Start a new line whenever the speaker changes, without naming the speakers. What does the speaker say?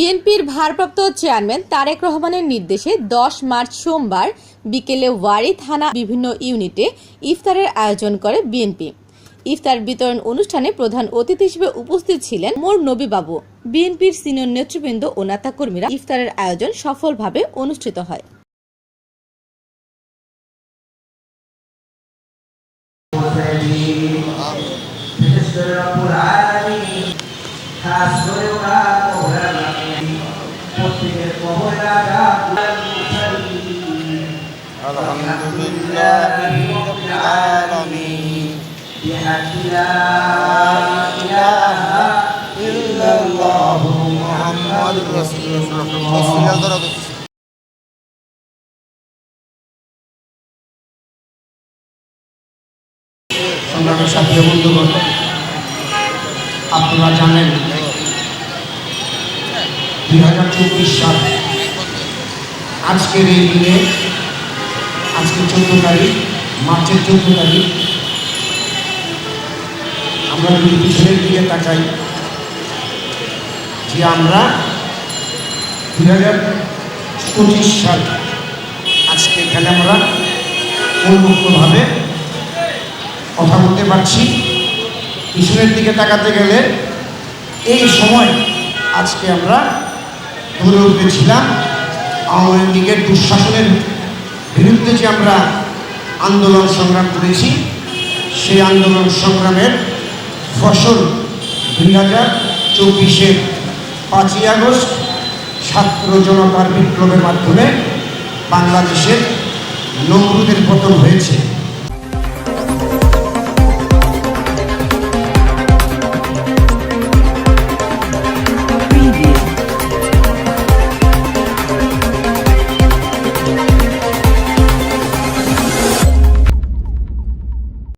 বিএনপির ভারপ্রাপ্ত চেয়ারম্যান তারেক রহমানের নির্দেশে দশ মার্চ সোমবার বিকেলে ওয়ারি থানা বিভিন্ন ইউনিটে ইফতারের আয়োজন করে বিএনপি। ইফতার বিতরণ অনুষ্ঠানে প্রধান অতিথি হিসেবে উপস্থিত ছিলেন মোর নবীবাবু। বিএনপির সিনিয়র নেতৃবৃন্দ ও নেতাকর্মীরা ইফতারের আয়োজন সফলভাবে অনুষ্ঠিত হয়।
আলহামদুলিল্লাহ রাব্বিল আলামিন ইল্লাল্লাহু মুহাম্মাদুর রাসূলুল্লাহ
সংগ্রামের সাথে বন্ধুগণ, আপনারা জানেন দুই হাজার চব্বিশ সাল, আজকের এই দিনে আজকে চোদ্দ তারিখ, মার্চের চোদ্দ তারিখ। আমরা যদি পিছনের দিকে তাকাই, যে আমরা দুই হাজার পঁচিশ সাল, আজকে এখানে আমরা উন্মুক্তভাবে কথা বলতে পারছি। পিছনের দিকে তাকাতে গেলে এই সময় আজকে আমরা ধরে উঠেছিলাম আওয়ামী লীগের দুঃশাসনের বিরুদ্ধে যে আমরা আন্দোলন সংগ্রাম করেছি, সেই আন্দোলন সংগ্রামের ফসল দুই হাজার চব্বিশের পাঁচই আগস্ট ছাত্র জনতার বিপ্লবের মাধ্যমে বাংলাদেশের নমরুদের পতন হয়েছে।